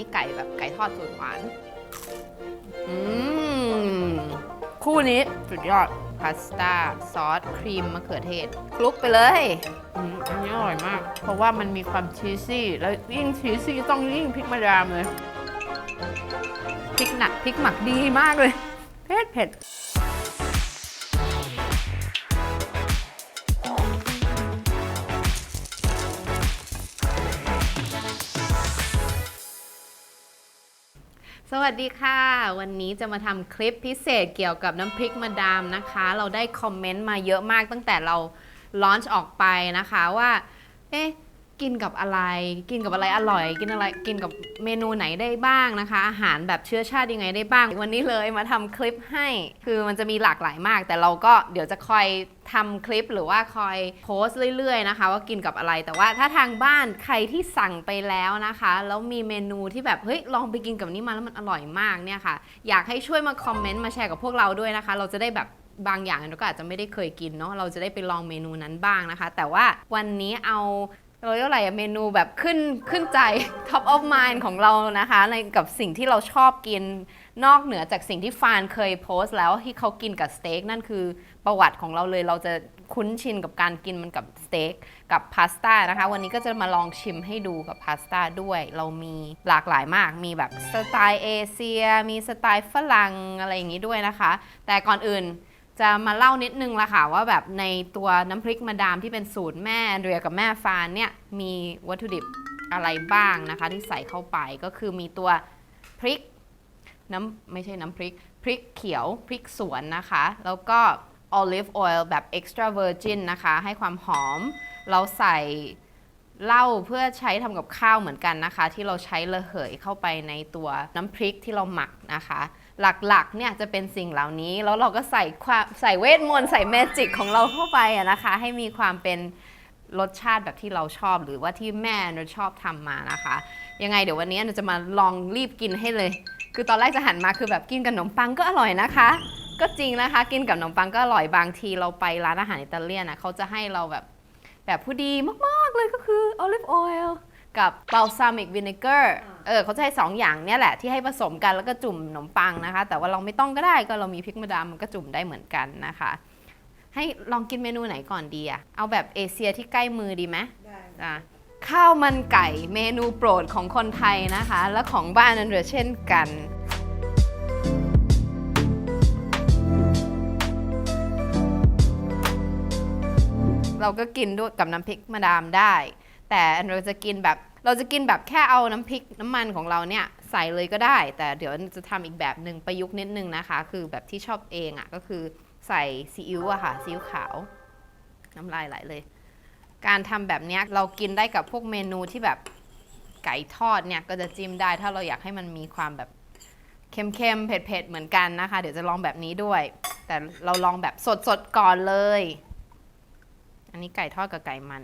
นี่ไก่แบบไก่ทอดสูตรหวาน อืม คู่นี้สุดยอด พาสต้า ซอส ครีมมะเขือเทศ คลุกไปเลยอืมอันนี้อร่อยมาก เพราะว่ามันมีความชีสซี่ แล้วยิ่งชีสซี่ต้องยิ่งพริกมะดามเลย พริกหนักพริกหมักดีมากเลย เผ็ดเผ็ด สวัสดีค่ะ วันนี้จะมาทำคลิปพิเศษเกี่ยวกับน้ำพริกมาดามนะคะ เราได้คอมเมนต์มาเยอะมากตั้งแต่เราลอนช์ออกไปนะคะว่า เอ๊ะ กินกับอะไร กินกับอะไรอร่อย กินอะไรกินกับเมนูไหนได้บ้างนะคะ อาหารแบบเชื้อชาติยังไงได้บ้าง วันนี้เลยมาทำคลิปให้ คือมันจะมีหลากหลายมาก แต่เราก็เดี๋ยวจะคอยทำคลิปหรือว่าคอยโพสต์เรื่อยๆนะคะ ว่ากินกับอะไร แต่ว่าถ้าทางบ้านใครที่สั่งไปแล้วนะคะ แล้วมีเมนูที่แบบเฮ้ยลองไปกินกับนี้มาแล้วมันอร่อยมากเนี่ยค่ะ อยากให้ช่วยมาคอมเมนต์มาแชร์กับพวกเราด้วยนะคะ เราจะได้แบบบางอย่างเราก็อาจจะไม่ได้เคยกินเนาะเราจะได้ไปลองเมนูนั้นบ้างนะคะ แต่ว่าวันนี้เอา เราเรียกว่าอะไรอะเมนูแบบขึ้นขึ้นใจ top of mind ของเรานะคะในกับสิ่งที่เราชอบกินนอกเหนือจากสิ่งที่ฟานเคยโพสต์แล้วที่เขากินกับสเต็กนั่นคือประวัติของเราเลยเราจะคุ้นชินกับการกินมันกับสเต็กกับพาสต้านะคะ วันนี้ก็จะมาลองชิมให้ดูกับพาสต้าด้วย เรามีหลากหลายมาก มีแบบสไตล์เอเชีย มีสไตล์ฝรั่งอะไรอย่างนี้ด้วยนะคะ แต่ก่อนอื่น จะมาเล่านิดนึงละค่ะว่าแบบในตัวน้ำพริกมาดามที่เป็นสูตรแม่เรียกับแม่ฟานเนี่ยมีวัตถุดิบอะไรบ้างนะคะ ที่ใส่เข้าไปก็คือมีตัวพริกน้ำไม่ใช่น้ำพริก พริกเขียวพริกสวนนะคะ แล้วก็ olive oil แบบ extra virgin นะคะ ให้ความหอม เราใส่เหล้าเพื่อใช้ทำกับข้าวเหมือนกันนะคะ ที่เราใช้ระเหยเข้าไปในตัวน้ำพริกที่เราหมักนะคะ หลักๆเนี่ยจะเป็นสิ่งเหล่านี้ แล้วเราก็ใส่ความใส่เวทมนต์ใส่เมจิกของเราเข้าไปอะนะคะ ให้มีความเป็นรสชาติแบบที่เราชอบหรือว่าที่แม่เราชอบทำมานะคะ ยังไงเดี๋ยววันนี้เราจะมาลองรีบกินให้เลย คือตอนแรกจะหันมาคือแบบกินกับขนมปังก็อร่อยนะคะ ก็จริงนะคะ กินกับขนมปังก็อร่อยบางทีเราไปร้านอาหารอิตาเลียนนะเขาจะให้เราแบบแบบผู้ดีมากๆเลยก็คือ olive oil กับ balsamic vinegar เออเขาจะให้สองอย่างเนี่ยแหละที่ให้ผสมกันแล้วก็จุ่มขนมปังนะคะ แต่ว่าเราไม่ต้องก็ได้ก็เรามีพริกมะดามมันก็จุ่มได้เหมือนกันนะคะ ให้ลองกินเมนูไหนก่อนดีอะเอาแบบเอเชียที่ใกล้มือดีไหมได้อะข้าวมันไก่เมนูโปรดของคนไทยนะคะ และของบ้านนันเรือเช่นกันเราก็กินด้วยกับน้ำพริกมาดามได้ แต่เราจะกินแบบเราจะกินแบบแค่เอาน้ำพริกน้ำมันของเราเนี่ยใส่เลยก็ได้ แต่เดี๋ยวจะทำอีกแบบหนึ่งประยุกต์นิดนึงนะคะ คือแบบที่ชอบเองอะ่ะก็คือใส่ซีอิ๊วอะค่ะซีอิ๊วขาวน้ำลายไหลเลย การทำแบบเนี้ยเรากินได้กับพวกเมนูที่แบบไก่ทอดเนี่ยก็จะจิ้มได้ ถ้าเราอยากให้มันมีความแบบเค็มๆเผ็ดๆเหมือนกันนะคะ เดี๋ยวจะลองแบบนี้ด้วย แต่เราลองแบบสดๆก่อนเลย อันนี้ไก่ทอดกับไก่มัน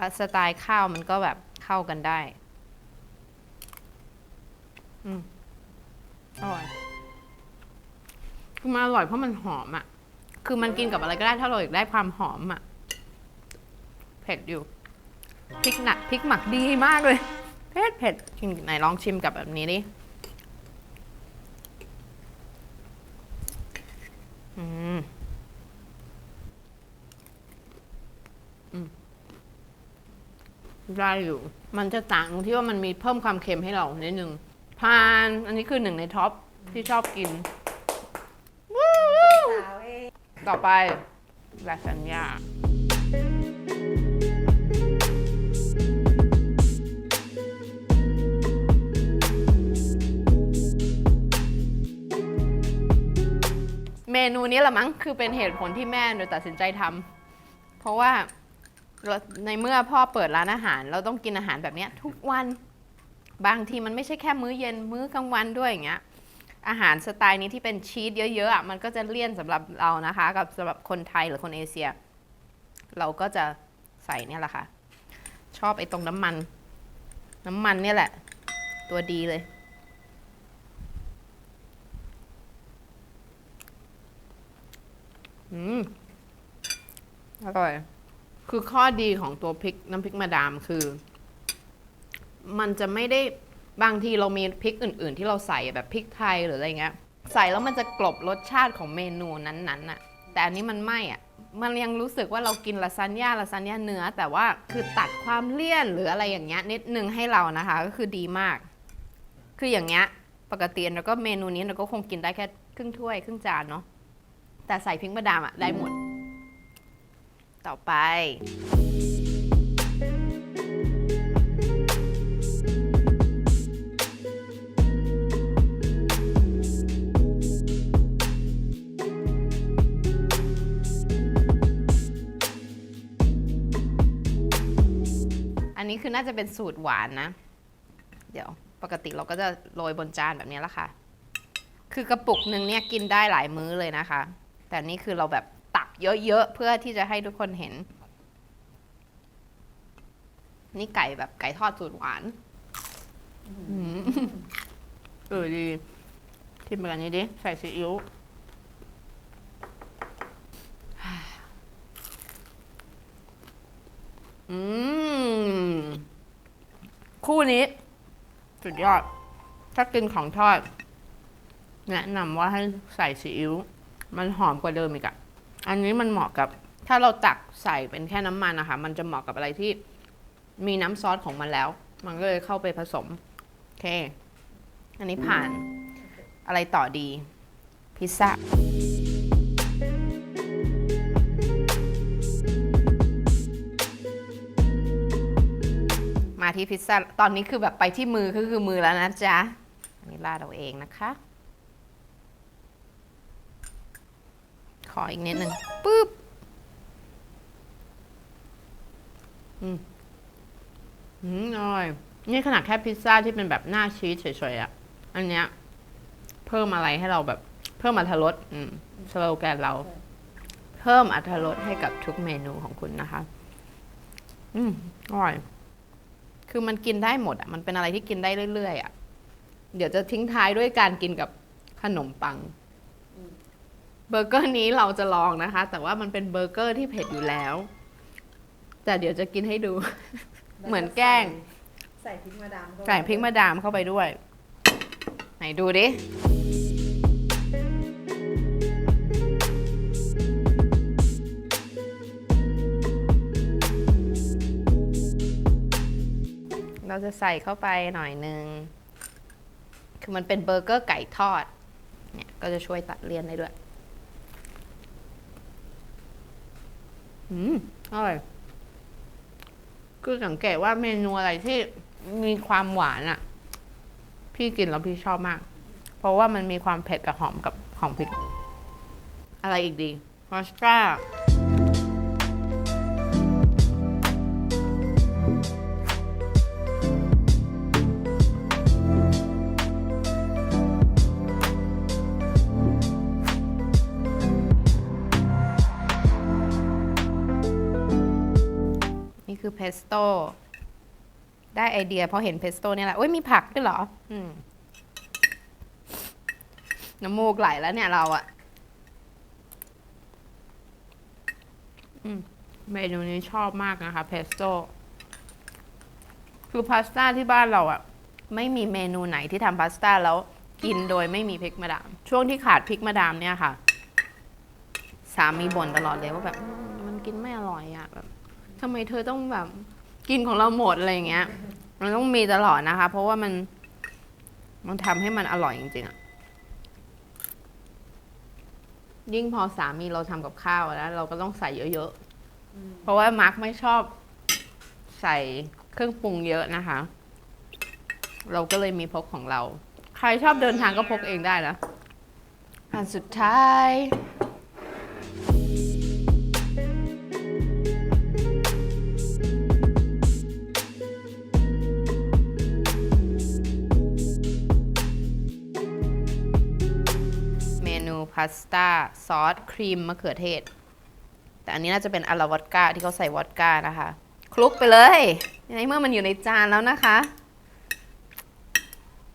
อะสไตล์ข้าวมันก็แบบเข้ากันได้ อืมอร่อย คือมันอร่อยเพราะมันหอมอะ่ะ คือมันกินกับอะไรก็ได้ถ้าเราอยากได้ความหอมอะ่ะ เผ็ดอยู่ พริกหนักพริกหมักดีมากเลย เผ็ดเผ็ดชิมไหนลองชิมกับแบบนี้ดิ อืม อืม ได้อยู่ มันจะต่างตรงที่ว่ามันมีเพิ่มความเค็มให้เรานิดนึงพานอันนี้คือหนึ่งในท็อปที่ชอบกิน สาวเองต่อไปลาซานญ่าเมนูนี้ละมั้งคือเป็นเหตุผลที่แม่หนูตัดสินใจทำเพราะว่าเรา ในเมื่อพ่อเปิดร้านอาหาร เราต้องกินอาหารแบบเนี้ยทุกวันบางทีมันไม่ใช่แค่มื้อเย็นมื้อกลางวันด้วยอย่างเงี้ยอาหารสไตล์นี้ที่เป็นชีสเยอะๆอะมันก็จะเลี่ยนสำหรับเรานะคะ กับสำหรับคนไทยหรือคนเอเชีย เราก็จะใส่เนี่ยแหละค่ะ ชอบไอ้ตรงน้ำมัน น้ำมันเนี่ยแหละ ตัวดีเลย อืม อร่อย คือข้อดีของตัวพริกน้ำพริกมาดามคือ มันจะไม่ได้บางทีเรามีพริกอื่น ๆ ที่เราใส่แบบพริกไทยหรืออะไรเงี้ยใส่แล้วมันจะกลบรสชาติของเมนูนั้นๆน่ะ แต่อันนี้มันไม่อะ มันยังรู้สึกว่าเรากินลาซานญ่าลาซานญ่าเนื้อ แต่ว่าคือตัดความเลี่ยนหรืออะไรอย่างเงี้ยนิดนึงให้เรานะคะ ก็คือดีมาก คืออย่างเงี้ยปกติเราก็เมนูนี้เราก็คงกินได้แค่ครึ่งถ้วยครึ่งจานเนาะแต่ใส่พริกมะดามอะได้หมด ต่อไปอันนี้คือน่าจะเป็นสูตรหวานนะ เดี๋ยวปกติเราก็จะโรยบนจานแบบนี้ละค่ะ คือกระปุกหนึ่งเนี่ยกินได้หลายมื้อเลยนะคะ แต่นี่คือเราแบบ เยอะๆ เพื่อที่จะให้ทุกคนเห็น นี่ไก่แบบไก่ทอดสูตรหวานอืมเออดีทิมไปกันนี้ดิ ใส่ซีอิ๊วอืม คู่นี้ สุดยอด ถ้ากินของทอด แนะนำว่าให้ใส่ซีอิ๊วมันหอมกว่าเดิมอีกอะ อันนี้มันเหมาะกับถ้าเราตักใส่เป็นแค่น้ำมันนะคะ มันจะเหมาะกับอะไรที่มีน้ำซอสของมันแล้ว มันก็เลยเข้าไปผสม โอเค อันนี้ผ่านอะไรต่อดี พิซซ่ามาที่พิซซ่า ตอนนี้คือแบบไปที่มือก็คือมือแล้วนะจ๊ะ อันนี้ราดเอาเองนะคะ ออีกนิดหนึ่งปึ๊บอืมอืมอร่อยนี่ขนาดแค่พิซซ่าที่เป็นแบบหน้าชีสเฉยๆอะอันเนี้ย เพิ่มอะไรให้เราแบบ เพิ่มอรรถรสอืมสโลแกนเรา เพิ่มอรรถรสให้กับทุกเมนูของคุณนะคะ อืมอร่อย คือมันกินได้หมดอะมันเป็นอะไรที่กินได้เรื่อยๆอะเดี๋ยวจะทิ้งท้ายด้วยการกินกับขนมปัง เบอร์เกอร์นี้เราจะลองนะคะ แต่ว่ามันเป็นเบอร์เกอร์ที่เผ็ดอยู่แล้ว แต่เดี๋ยวจะกินให้ดู เหมือนแกล้ง ใส่พริกมาดามเข้าไปใส่พริกมาดามเข้าไปด้วย ไหนดูดิ เราจะใส่เข้าไปหน่อยนึง คือมันเป็นเบอร์เกอร์ไก่ทอด เนี่ยก็จะช่วยตัดเลี่ยนได้ด้วย อืมอร่อย คือสังเกตว่าเมนูอะไรที่มีความหวานอะ่ะ พี่กินแล้วพี่ชอบมาก เพราะว่ามันมีความเผ็ดกับหอมกับของพริก อะไรอีกดีมอสต้าร์ คือเพสโต้ได้ไอเดียเพราะเห็นเพสโต้เนี่ยแหละเอ้ยมีผักด้วยเหรอ อืมน้ำมูกไหลแล้วเนี่ยเราอะเมนูนี้ชอบมากนะคะเพสโต้คือพาสต้าที่บ้านเราอะไม่มีเมนูไหนที่ทำพาสต้าแล้วกินโดยไม่มีพริกมะดาม ช่วงที่ขาดพริกมะดามเนี่ยค่ะ สามีบ่นตลอดเลยว่าแบบมมันกินไม่อร่อยอะแบบ ทำไมเธอต้องแบบกินของเราหมดอะไรอย่างเงี้ย มันต้องมีตลอดนะคะ เพราะว่ามัน มันทำให้มันอร่อยจริงๆอะยิ่งพอสามีเราทำกับข้าวแล้วเราก็ต้องใส่เยอะๆ เพราะว่ามาร์กไม่ชอบใส่เครื่องปรุงเยอะนะคะ เราก็เลยมีพกของเรา ใครชอบเดินทางก็พกเองได้นะอันสุดท้าย พาสต้าซอสครีมมะเขือเทศ แต่อันนี้น่าจะเป็นอลาวอดก้าที่เขาใส่วอดก้านะคะ คลุกไปเลยในเมื่อมันอยู่ในจานแล้วนะคะ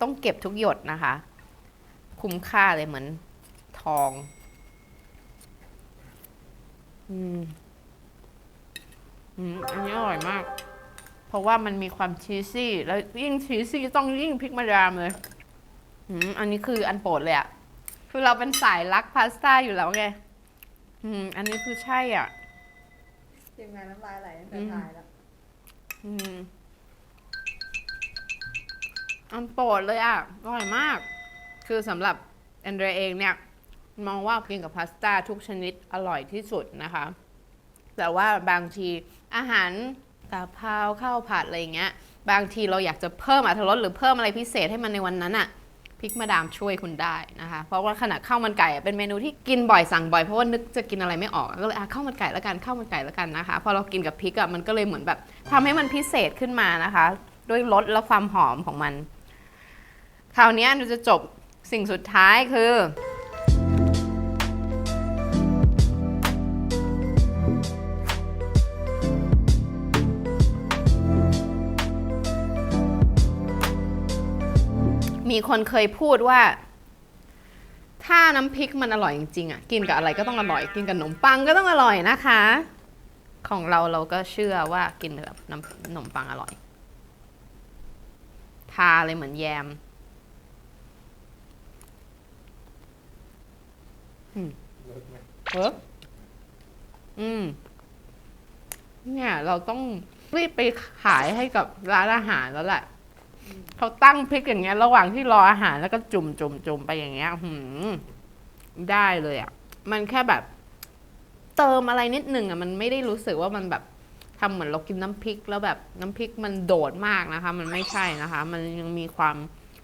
ต้องเก็บทุกหยดนะคะ คุ้มค่าเลยเหมือนทองอืมอืมอันนี้อร่อยมาก เพราะว่ามันมีความชีสซี่ แล้วยิ่งชีสซี่ต้องยิ่งพริกมะดามเลย อืมอันนี้คืออันโปรดเลยอะ คือเราเป็นสายรักพาสต้าอยู่แล้วไง อืม อันนี้คือใช่อะ ทีมงานน้ำลายไหลตั้งแต่อืมถ่ายแล้วอืม อันโปรดเลยอะ อร่อยมาก คือสำหรับแอนเดรเองเนี่ย มองว่ากินกับพาสต้าทุกชนิดอร่อยที่สุดนะคะ แต่ว่าบางทีอาหารกะเพราข้าวผัดอะไรอย่างเงี้ย บางทีเราอยากจะเพิ่มอรรถรสหรือเพิ่มอะไรพิเศษให้มันในวันนั้นอะพ ริกมาดามช่วยคุณได้นะคะ เพราะว่าขณะข้าวมันไก่เป็นเมนูที่กินบ่อยสั่งบ่อยเพราะว่านึกจะกินอะไรไม่ออกก็เลยอะข้าวมันไก่แล้วกันข้าวมันไก่แล้วกันนะคะ พอเรากินกับพริกอะมันก็เลยเหมือนแบบทำให้มันพิเศษขึ้นมานะคะ ด้วยรสและความหอมของมัน คราวนี้เราจะจบสิ่งสุดท้ายคือ มีคนเคยพูดว่า ถ้าน้ำพริกมันอร่อยจริงๆอะกินกับอะไรก็ต้องอร่อย กินกับขนมปังก็ต้องอร่อยนะคะ ของเราเราก็เชื่อว่ากินกับน้ำขนมปังอร่อย ทาเลยเหมือนแยมอืมเวิร์กอืม เนี่ย เราต้องรีบไปขายให้กับร้านอาหารแล้วแหละ เขาตั้งพริกอย่างเงี้ย ระหว่างที่รออาหารแล้วก็จุ่มจุ่มจุ่มไปอย่างเงี้ยหืมได้เลยอะ มันแค่แบบ เติมอะไรนิดหนึ่งอะ มันไม่ได้รู้สึกว่ามันแบบทำเหมือนเรากินน้ำพริก แล้วแบบน้ำพริกมันโดดมากนะคะ มันไม่ใช่นะคะ มันยังมีความ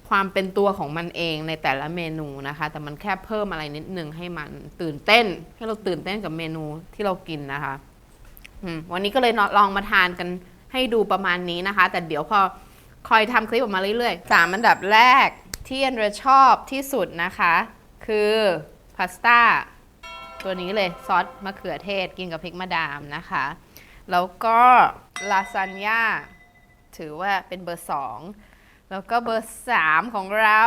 ความเป็นตัวของมันเองในแต่ละเมนูนะคะ แต่มันแค่เพิ่มอะไรนิดหนึ่งให้มันตื่นเต้น ให้เราตื่นเต้นกับเมนูที่เรากินนะคะวันนี้ก็เลยลองมาทานกันให้ดูประมาณนี้นะคะ แต่เดี๋ยวพอ คอยทำคลิปออกมาเรื่อยๆสามอันดับแรกที่อันเดรชอบที่สุดนะคะ คือพาสต้าตัวนี้เลยซอสมะเขือเทศกินกับพริกมะดามนะคะ แล้วก็ลาซานญ่าถือว่าเป็นเบอร์สองแล้วก็เบอร์สามของเรา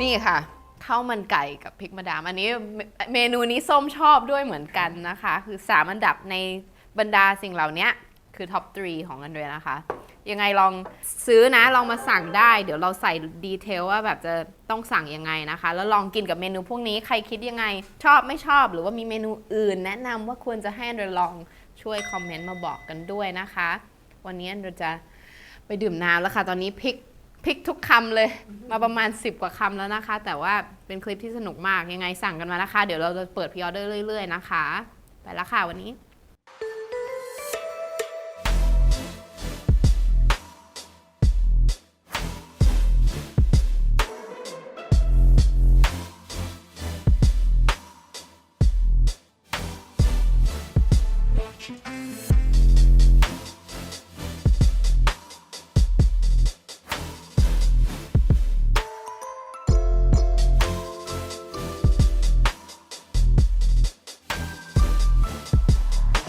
นี่ค่ะข้าวมันไก่กับพริกมะดาม อันนี้เมเมนูนี้ส้มชอบด้วยเหมือนกันนะคะ คือ 3 อันดับในบรรดาสิ่งเหล่านี้คือท็อป 3 ของอันเดรนะคะ ยังไงลองซื้อนะลองมาสั่งได้ เดี๋ยวเราใส่ดีเทลว่าแบบจะต้องสั่งยังไงนะคะ แล้วลองกินกับเมนูพวกนี้ใครคิดยังไง ชอบไม่ชอบหรือว่ามีเมนูอื่น แนะนำว่าควรจะให้อันเดรลองช่วยคอมเมนต์มาบอกกันด้วยนะคะ วันนี้เดรจะไปดื่มน้ำแล้วค่ะ ตอนนี้พริกพริกทุกคำเลย มาประมาณ 10 กว่าคำแล้วนะคะ แต่ว่าเป็นคลิปที่สนุกมากยังไงสั่งกันมานะคะ เดี๋ยวเราจะเปิดพรีออเดอร์เรื่อย ๆ นะคะ ไปแล้วค่ะวันนี้